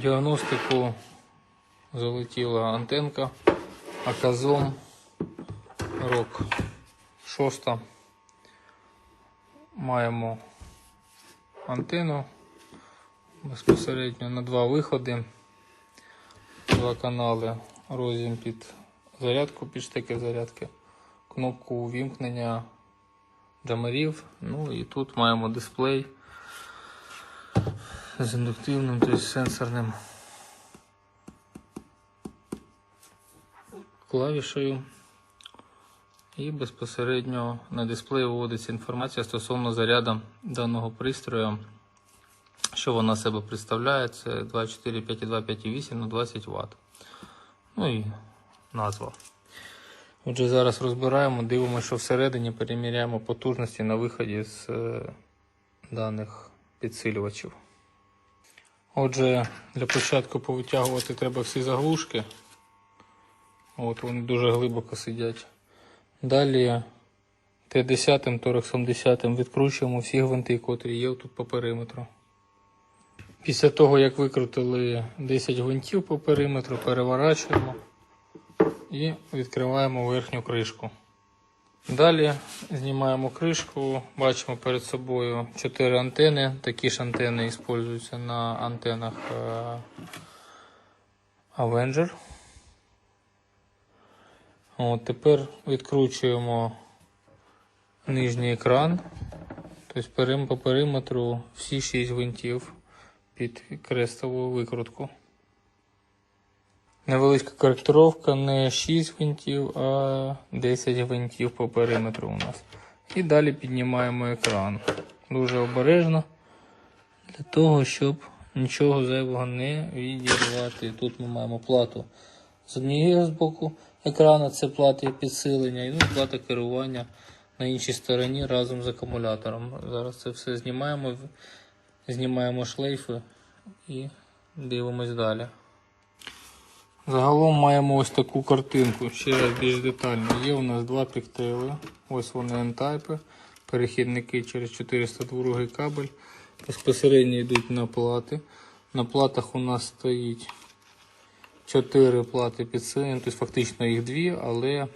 діагностику залетіла антенка Аказом Рок 6. Маємо антенну безпосередньо на два виходи, два канали, розім під зарядку, під штеки зарядки, кнопку увімкнення джамерів. Ну і тут маємо дисплей з індуктивним, тобто сенсорним клавішею. І безпосередньо на дисплеї виводиться інформація стосовно заряду даного пристрою, що вона себе представляє. Це 2,4, 5,2, 5,8 на 20 Вт. Ну і назва. Отже, зараз розбираємо, дивимося, що всередині переміряємо потужності на виході з е, даних підсилювачів. Отже, для початку повитягувати треба всі заглушки. От вони дуже глибоко сидять. Далі 50-м, торексом 10 відкручуємо всі гвинти, котрі є тут по периметру. Після того, як викрутили 10 гвинтів по периметру, переворачуємо і відкриваємо верхню кришку. Далі знімаємо кришку, бачимо перед собою 4 антени. Такі ж антени використовуються на антенах е, Avenger. От, тепер відкручуємо нижній екран. Тобто по периметру всі 6 гвинтів під крестову викрутку. Невеличка коректировка, не 6 гвинтів, а 10 гвинтів по периметру у нас. І далі піднімаємо екран. Дуже обережно для того, щоб нічого зайвого не відірвати. Тут ми маємо плату з однієї з боку екрану, це плата підсилення, і ну, плата керування на іншій стороні разом з акумулятором. Зараз це все знімаємо, знімаємо шлейфи і дивимось далі. Загалом маємо ось таку картинку, ще раз більш детально. Є у нас два піктейли, ось вони N-type, перехідники через 402 кабель. Безпосередньо йдуть на плати. На платах у нас стоїть 4 плати підсилення, тобто фактично їх дві, але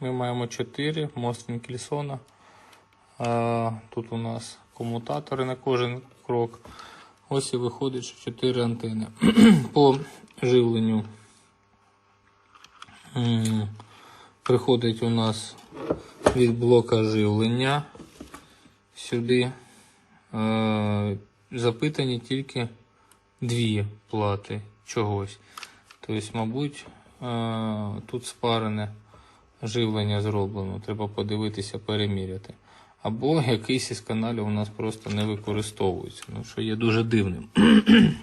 ми маємо 4 мост Вінкельсона. Тут у нас комутатори на кожен крок. Ось і виходить, що 4 антени. По живленню приходить у нас від блока живлення сюди. Е, запитані тільки дві плати чогось. Тобто, мабуть, е, тут спарене живлення зроблено. Треба подивитися, переміряти. Або якийсь із каналів у нас просто не використовується, ну, що є дуже дивним.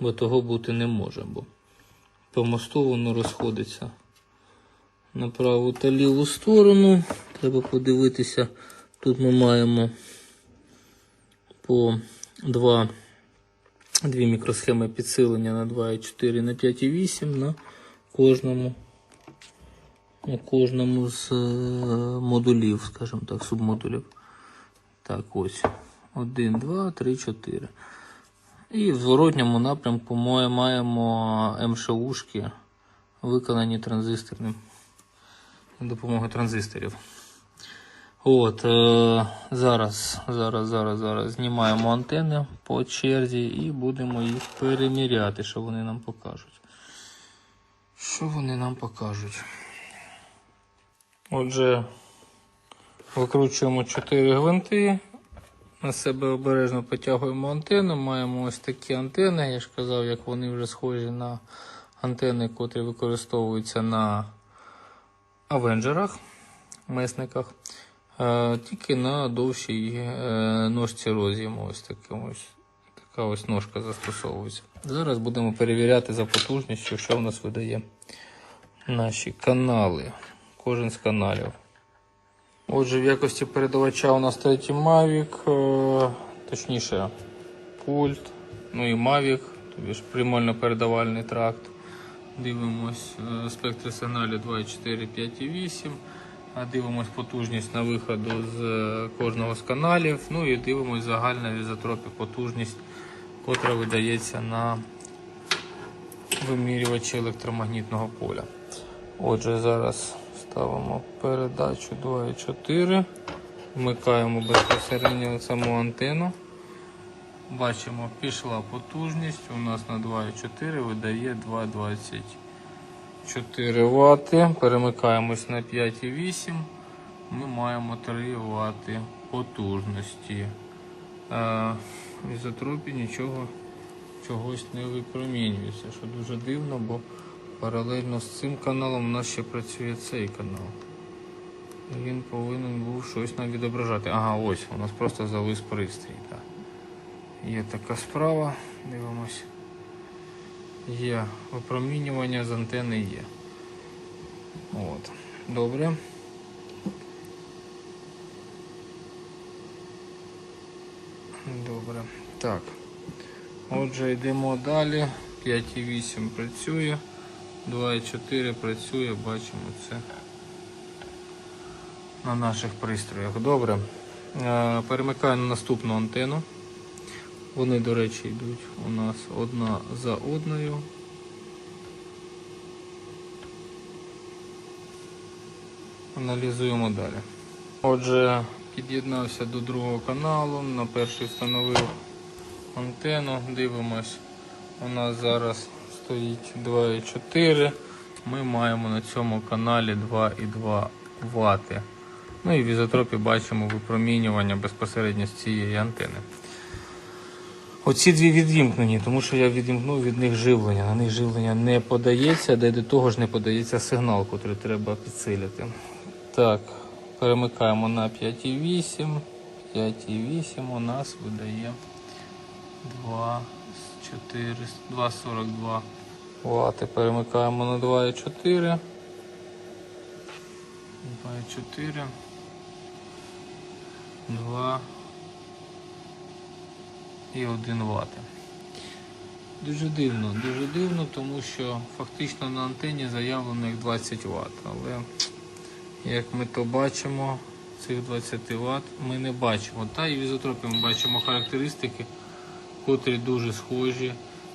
Бо того бути не може, бо по мосту воно розходиться на праву та ліву сторону. Треба подивитися. Тут ми маємо по 2, дві мікросхеми підсилення на 2,4 на 5,8 на кожному, на кожному з е, модулів, скажімо так, субмодулів. Так, ось. 1, 2, 3, 4. І в зворотньому напрямку ми маємо МШУшки, виконані транзисторним допомогою транзисторів. От, е, зараз, зараз, зараз, зараз знімаємо антени по черзі і будемо їх переміряти, що вони нам покажуть. Що вони нам покажуть? Отже, викручуємо 4 гвинти. На себе обережно потягуємо антенну. Маємо ось такі антени. Я ж казав, як вони вже схожі на антени, котрі використовуються на авенджерах, месниках. Е, Тільки на довшій е, ножці роз'єму. Ось таким ось. Така ось ножка застосовується. Зараз будемо перевіряти за потужністю, що в нас видає наші канали. Кожен з каналів. Отже, в якості передавача у нас третій Mavic, е, точніше пульт, ну і Mavic, тобі ж прямольно-передавальний тракт. Дивимось спектри сигналів 2,4, 5,8. А Дивимось потужність на виходу з е, кожного з каналів. Ну і дивимось загальна в ізотропі потужність котра видається на вимірювачі електромагнітного поля. Отже, зараз ставимо передачу 2,4. Вмикаємо безпосередньо саму антенну. Бачимо, пішла потужність. У нас на 2,4 видає 2,24 Вт. Перемикаємось на 5,8. Ми маємо 3 Вт потужності. Е, в ізотропі нічого чогось не випромінюється, що дуже дивно, бо паралельно з цим каналом у нас ще працює цей канал. Він повинен був щось нам відображати. Ага, ось, у нас просто завис пристрій. Так. Є така справа, дивимось. Є випромінювання з антени є. От. Добре. Добре. Так. Отже, йдемо далі. 5,8 працює, 2,4 працює, бачимо це на наших пристроях. Добре. Е, Перемикаю на наступну антенну. Вони, до речі, йдуть у нас одна за одною. Аналізуємо далі. Отже, під'єднався до другого каналу, на перший встановив антенну, дивимось. У нас зараз стоїть 2,4. Ми маємо на цьому каналі 2,2 Вт. Ну і в ізотропі бачимо випромінювання безпосередньо з цієї антени. Оці дві відімкнені, тому що я відімкнув від них живлення. На них живлення не подається, де до того ж не подається сигнал, який треба підсилити. Так, перемикаємо на 5,8. 5,8 у нас видає 2,4, 2,42 Вт. Перемикаємо на 2,4. 2,4. 2 і 1 Вт. Дуже дивно, дуже дивно, тому що фактично на антенні заявлено як 20 Вт. Але як ми то бачимо, цих 20 Вт ми не бачимо. Та і в ізотропі ми бачимо характеристики, котрі дуже схожі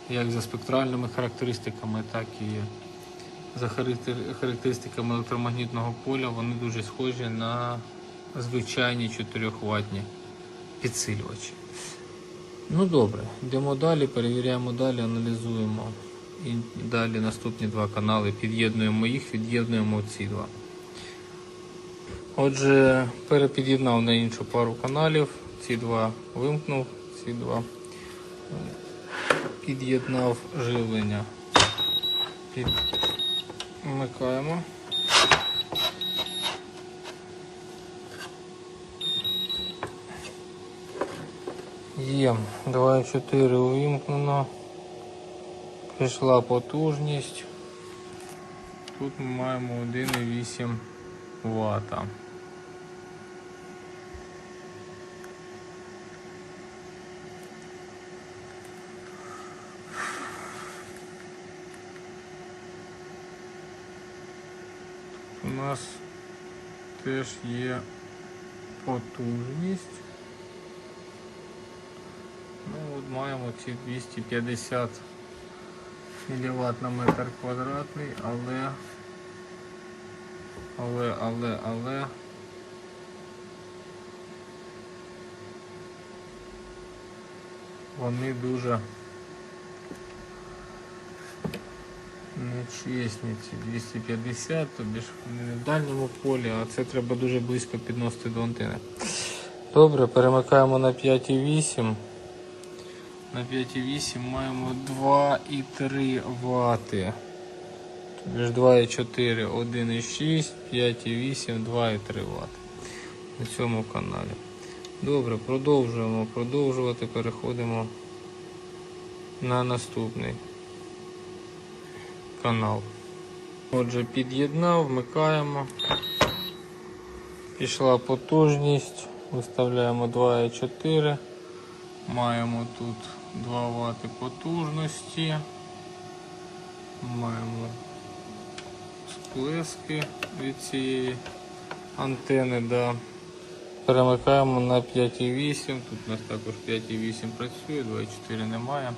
як за спектральними характеристиками, так і за характеристиками електромагнітного поля. Вони дуже схожі на звичайні 4 ватні підсилювачі. Ну добре, йдемо далі, перевіряємо далі, аналізуємо. І далі наступні два канали. Під'єднуємо їх, від'єднуємо ці два. Отже, перепід'єднав на іншу пару каналів. Ці два вимкнув, ці два під'єднав живлення. Під... Вмикаємо. Є 2,4 увімкнено. Прийшла потужність. Тут ми маємо 1,8 Вт. У нас теж є потужність. Ну, от маємо ці 250 мВт на метр квадратний, але, але, але, але вони дуже нечесні ці 250, тобі ж не в дальньому полі, а це треба дуже близько підносити до антени. Добре, перемикаємо на 5,8. На 5,8 маємо 2,3 Вт. Тобто ж 2,4, 1,6, 5,8, 2,3 Вт. На цьому каналі. Добре, продовжуємо. Продовжувати переходимо на наступний канал. Отже, під'єднав, вмикаємо. Пішла потужність. Виставляємо 2,4. Маємо тут 2 Вт потужності. Маємо сплески від цієї антени. Да. Перемикаємо на 5,8. Тут у нас також 5,8 працює, 2,4 немає.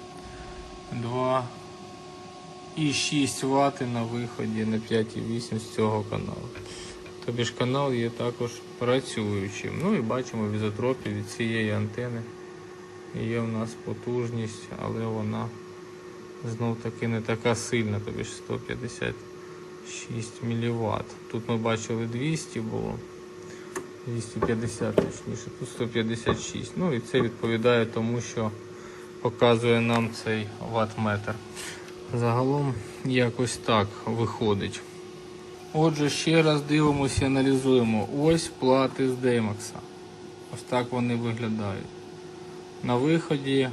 2,6 Вт на виході на 5,8 з цього каналу. Тобі ж канал є також працюючим. Ну і бачимо в ізотропі від цієї антени. Є в нас потужність, але вона знов таки не така сильна, тобі ж 156 мВт. Тут ми бачили 200 було. 250 точніше, тут 156. Ну і це відповідає тому, що показує нам цей ватметр. Загалом якось так виходить. Отже, ще раз дивимося і аналізуємо. Ось плати з Деймакса. Ось так вони виглядають. На виході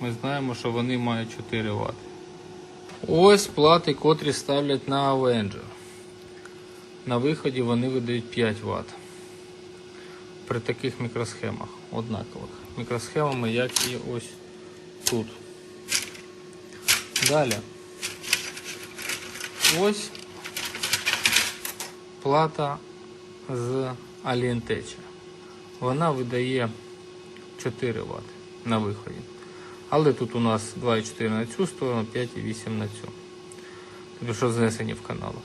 ми знаємо, що вони мають 4 Вт. Ось плати, котрі ставлять на Avenger. На виході вони видають 5 Вт. При таких мікросхемах однакових. Мікросхемами, як і ось тут. Далі. Ось плата з Alientech. Вона видає 4 Вт на виході. Але тут у нас 2,4 на цю сторону, 5,8 на цю. Тобто що знесені в каналах.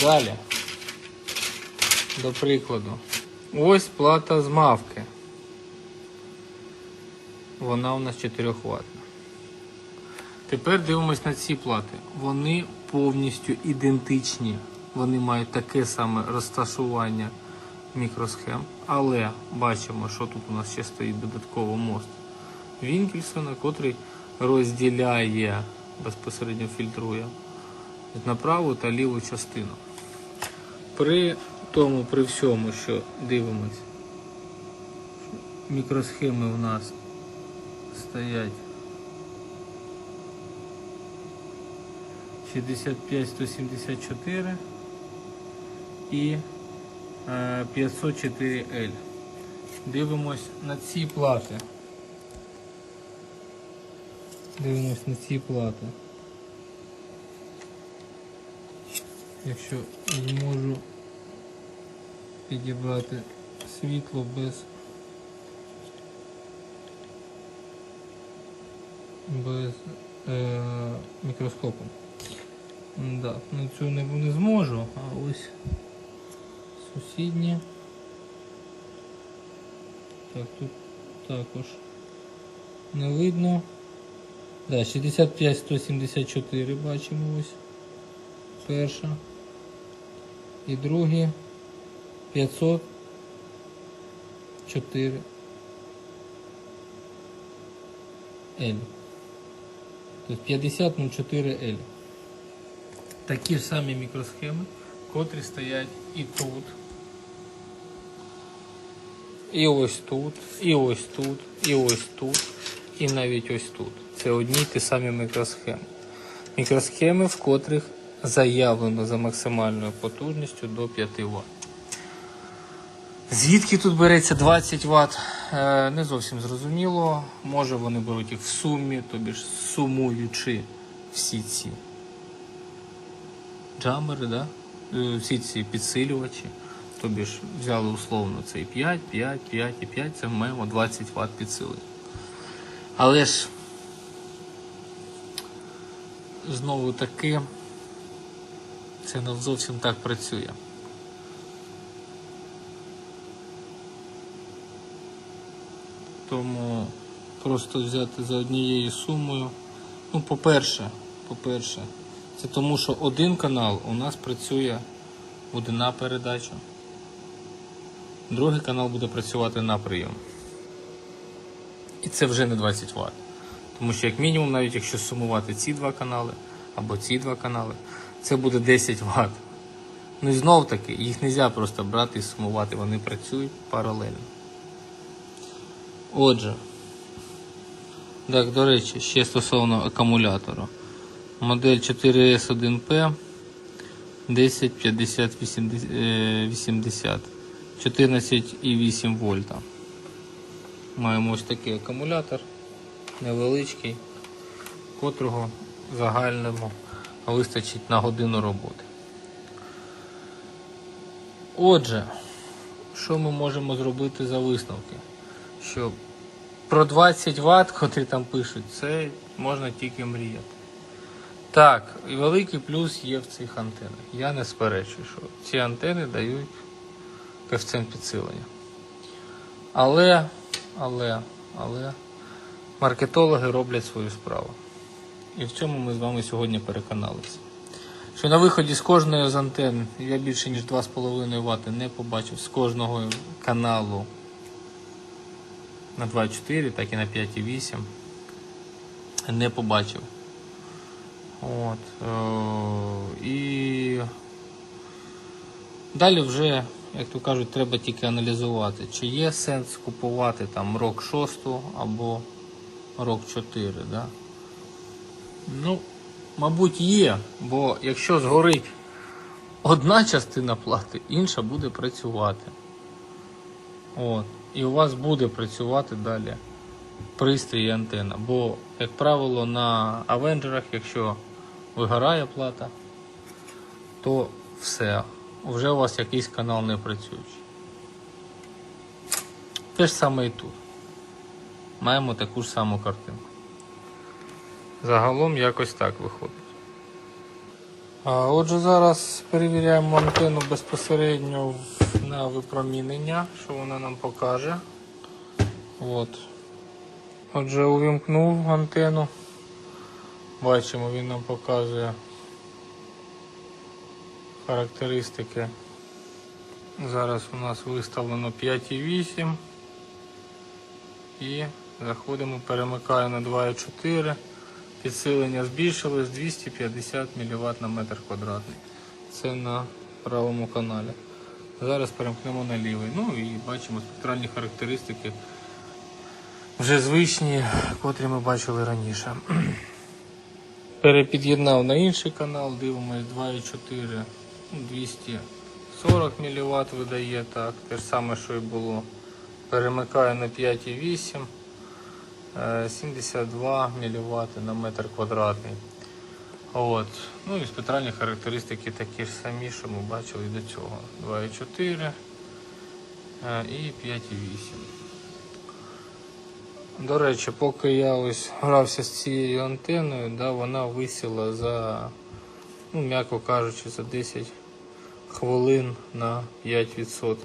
Далі. До прикладу. Ось плата з мавки. Вона у нас 4 ватна. Тепер дивимось на ці плати. Вони повністю ідентичні. Вони мають таке саме розташування мікросхем. Але бачимо, що тут у нас ще стоїть додатково мост Вінкельсона, котрий розділяє, безпосередньо фільтрує на праву та ліву частину. При тому, при всьому, що дивимось, мікросхеми у нас стоять 65-174 і е, 504L. Дивимось на ці плати. Дивимось на ці плати. Якщо зможу підібрати світло без без е, мікроскопу. Да, ну цю не, не зможу, а ось сусідні. Так, тут також не видно. Да, 65-174 бачимо ось. Перша. І другі 504 L. Тобто 5004 L. Такі ж самі мікросхеми, котрі стоять і тут. І ось тут, і ось тут, і ось тут, і навіть ось тут. Це одні й ті самі мікросхеми. Мікросхеми, в котрих заявлено за максимальною потужністю до 5 Вт. Звідки тут береться 20 Вт, е, не зовсім зрозуміло. Може вони беруть їх в сумі, тобі ж сумуючи всі ці джамери, да? Е, всі ці підсилювачі. Тобі ж взяли условно цей 5, 5, 5 і 5, це маємо 20 Вт підсилення. Але ж знову таки це не зовсім так працює. Тому просто взяти за однією сумою. Ну, по-перше, по-перше, це тому, що один канал у нас працює буде на передачу. Другий канал буде працювати на прийом. І це вже не 20 Вт. Тому що, як мінімум, навіть якщо сумувати ці два канали або ці два канали, це буде 10 Вт. Ну і знов таки, їх не можна просто брати і сумувати, вони працюють паралельно. Отже, так, до речі, ще стосовно акумулятору. Модель 4S1P 105080 14,8 вольта. Маємо ось такий акумулятор невеличкий, котрого загальному вистачить на годину роботи. Отже, що ми можемо зробити за висновки? Що про 20 Вт, котрі там пишуть, це можна тільки мріяти. Так, і великий плюс є в цих антенах. Я не сперечую, що ці антени дають коефіцієнт підсилення. Але, але, але маркетологи роблять свою справу. І в цьому ми з вами сьогодні переконалися. Що на виході з кожної з антен я більше ніж 2,5 Вт не побачив з кожного каналу на 2,4, так і на 5,8 не побачив. От, е, і далі вже, як то кажуть, треба тільки аналізувати, чи є сенс купувати там рок 6 або рок 4. Да? Ну, мабуть, є, бо якщо згорить одна частина плати, інша буде працювати. От. І у вас буде працювати далі пристрій і антена. Бо, як правило, на авенджерах, якщо вигорає плата, то все. Вже у вас якийсь канал не працюючий. Те ж саме і тут. Маємо таку ж саму картинку. Загалом якось так виходить. Отже, зараз перевіряємо антенну безпосередньо на випромінення, що вона нам покаже. От. Отже, увімкнув антенну. Бачимо, він нам показує характеристики. Зараз у нас виставлено 5,8 і заходимо, перемикаю на 2,4. Підсилення збільшилось 250 мВт на метр квадратний. Це на правому каналі. Зараз перемкнемо на лівий. Ну і бачимо спектральні характеристики вже звичні, котрі ми бачили раніше. Перепід'єднав на інший канал, дивимось 2,4, ну, 240 мВт видає, так, те ж саме, що і було. Перемикаю на 5,8, е, 72 мВт на метр квадратний. От. Ну і спектральні характеристики такі ж самі, що ми бачили до цього. 2,4 е, і 5,8. До речі, поки я ось грався з цією антеною, да, вона висіла за, ну, м'яко кажучи, за 10 хвилин на 5%.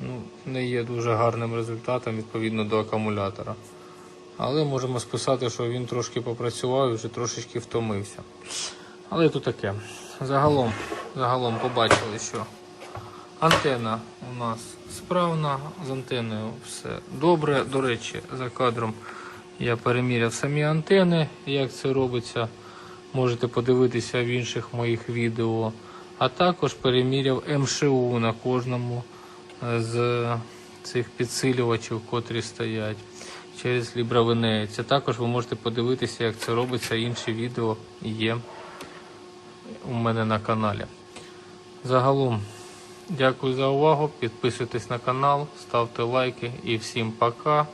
Ну, не є дуже гарним результатом відповідно до акумулятора. Але можемо списати, що він трошки попрацював і вже трошечки втомився. Але то таке. Загалом, загалом побачили, що Антена у нас справна, з антеною все добре. До речі, за кадром я переміряв самі антени. Як це робиться, можете подивитися в інших моїх відео. А також переміряв МШУ на кожному е, з цих підсилювачів, котрі стоять через. Це також ви можете подивитися, як це робиться. Інші відео є у мене на каналі. Загалом. Дякую за увагу. Підписуйтесь на канал, ставте лайки і всім пока.